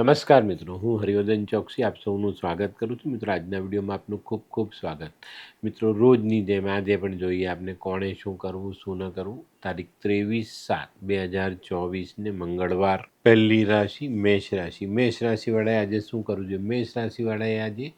નમસ્કાર મિત્રો, હું હરિવર્ધન ચોકસી આપ સૌનું સ્વાગત કરું છું. મિત્રો, આજના વિડીયોમાં આપનું ખૂબ ખૂબ સ્વાગત. મિત્રો, રોજની જેમ આજે પણ જોઈએ આપને કોણે શું કરવું, શું ન કરવું? તારીખ ત્રેવીસ સાત બે હજાર ચોવીસને મંગળવાર. પહેલી રાશિ મેષ રાશિ. મેષ રાશિવાળાએ આજે શું કરવું જોઈએ? મેષ રાશિવાળાએ આજે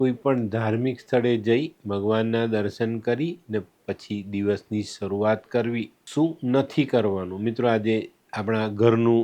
કોઈ પણ ધાર્મિક સ્થળે જઈ ભગવાનના દર્શન કરી ને પછી દિવસની શરૂઆત કરવી. શું નથી કરવાનું? મિત્રો, આજે આપણા ઘરનું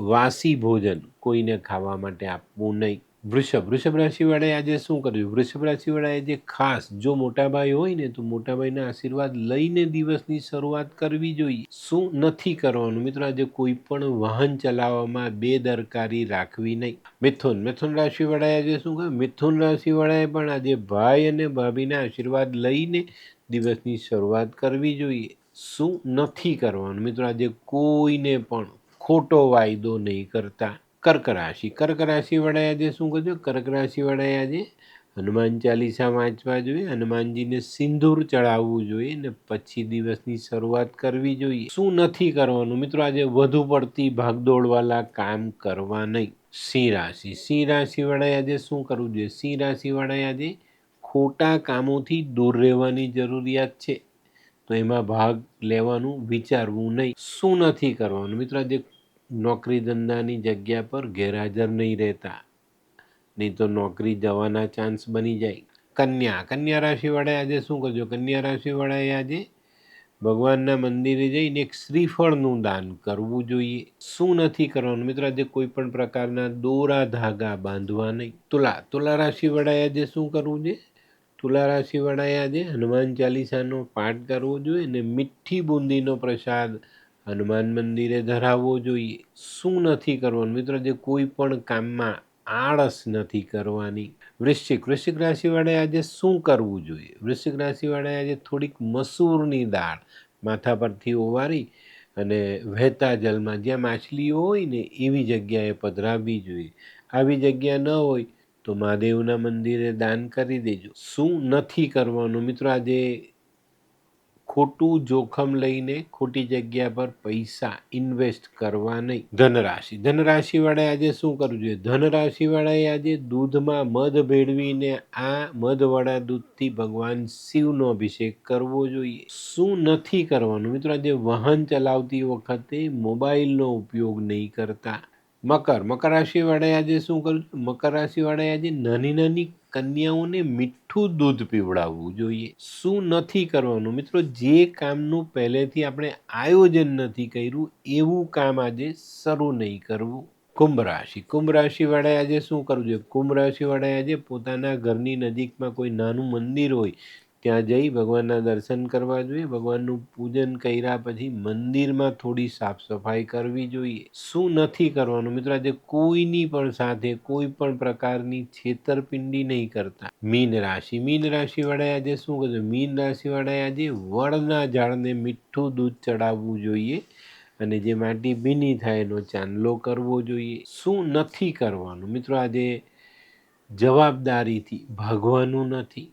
વાસી ભોજન કોઈને ખાવા માટે આપવું નહીં. વૃષભ વૃષભ રાશિવાળાએ આજે શું કર્યું? વૃષભ રાશિવાળાએ જે ખાસ, જો મોટાભાઈ હોય ને, તો મોટાભાઈના આશીર્વાદ લઈને દિવસની શરૂઆત કરવી જોઈએ. શું નથી કરવાનું? મિત્રો, આજે કોઈ પણ વાહન ચલાવવામાં બેદરકારી રાખવી નહીં. મિથુન મિથુન રાશિવાળાએ આજે શું કહ્યું મિથુન રાશિવાળાએ પણ આજે ભાઈ અને ભાભીના આશીર્વાદ લઈને દિવસની શરૂઆત કરવી જોઈએ. શું નથી કરવાનું? મિત્રો, આજે કોઈને પણ ખોટો વાયદો નહીં કરતા. કર્ક રાશિ. કર્ક રાશિવાળાએ આજે શું કરજો કર્ક રાશિવાળાએ આજે હનુમાન ચાલીસા વાંચવા જોઈએ. હનુમાનજીને સિંદૂર ચડાવવું જોઈએ ને પછી દિવસની શરૂઆત કરવી જોઈએ. શું નથી કરવાનું? મિત્રો, આજે વધુ પડતી ભાગદોડવાલા કામ કરવા નહીં. સિંહ રાશિ. સિંહ રાશિવાળાએ આજે શું કરવું જોઈએ? સિંહ રાશિવાળાએ આજે ખોટા કામોથી દૂર રહેવાની જરૂરિયાત છે. તો એમાં ભાગ લેવાનું વિચારવું નહીં. શું નથી કરવાનું? મિત્રો, આજે નોકરી ધંધાની જગ્યા પર ગેરહાજર નહીં રહેતા. નહીં તો નોકરી જવાના ચાન્સ બની જાય. કન્યા કન્યા રાશિવાળાએ આજે શું કરજો? કન્યા રાશિવાળાએ આજે ભગવાનના મંદિરે જઈને એક શ્રીફળનું દાન કરવું જોઈએ. શું નથી કરવાનું? મિત્રો, આજે કોઈ પણ પ્રકારના દોરા ધાગા બાંધવા નહીં. તુલા તુલા રાશિવાળાએ આજે શું કરવું છે? તુલા રાશિવાળાએ આજે હનુમાન ચાલીસાનો પાઠ કરવો જોઈએ અને મીઠી બુંદીનો પ્રસાદ હનુમાન મંદિરે ધરાવવો જોઈએ. શું નથી કરવાનું? મિત્રો, જે કોઈ પણ કામમાં આળસ નથી કરવાની. વૃશ્ચિક વૃશ્ચિક રાશિવાળાએ આજે શું કરવું જોઈએ? વૃશ્ચિક રાશિવાળાએ આજે થોડીક મસૂરની દાળ માથા પરથી ઓવારી અને વહેતા જલમાં જ્યાં માછલીઓ હોય ને, એવી જગ્યાએ પધરાવવી જોઈએ. આવી જગ્યા ન હોય તો મહાદેવના મંદિરે દાન કરી દેજો. શું નથી કરવાનું? મિત્રો, આજે ખોટું જોખમ લઈને ખોટી જગ્યા પર પૈસા ઇન્વેસ્ટ કરવા નહીં. ધનરાશિ. ધનરાશિવાળાએ આજે શું કરવું જોઈએ ધનરાશિવાળાએ આજે દૂધમાં મધ ભેળવીને આ મધવાળા દૂધથી ભગવાન શિવનો અભિષેક કરવો જોઈએ. શું નથી કરવાનું? મિત્રો, આજે વાહન ચલાવતી વખતે મોબાઈલનો ઉપયોગ નહીં કરતા. મકર. મકર રાશિવાળાએ આજે શું કરવું મકર રાશિવાળાએ આજે નાની નાની કન્યાઓને મીઠું દૂધ પીવડાવવું જોઈએ. શું નથી કરવાનું? મિત્રો, જે કામનું પહેલેથી આપણે આયોજન નથી કર્યું, એવું કામ આજે શરૂ નહીં કરવું. કુંભ રાશિ. કુંભ રાશિવાળાએ આજે શું કરવું જોઈએ? કુંભ રાશિવાળાએ આજે પોતાના ઘરની નજીકમાં કોઈ નાનું મંદિર હોય ત્યાં જઈ ભગવાનના દર્શન કરવા જોઈએ. ભગવાનનું પૂજન કર્યા પછી મંદિરમાં થોડી સાફ સફાઈ કરવી જોઈએ. શું નથી કરવાનું? મિત્રો, આજે કોઈની પણ સાથે કોઈ પણ પ્રકારની છેતરપિંડી નહીં કરતા. મીન રાશિ. મીન રાશિવાળાએ આજે શું કરવું મીન રાશિવાળાએ આજે વડના ઝાડને મીઠું દૂધ ચડાવવું જોઈએ અને જે માટી ભીની થાય એનો ચાંદલો કરવો જોઈએ. શું નથી કરવાનું? મિત્રો, આજે જવાબદારીથી ભાગવાનું નથી.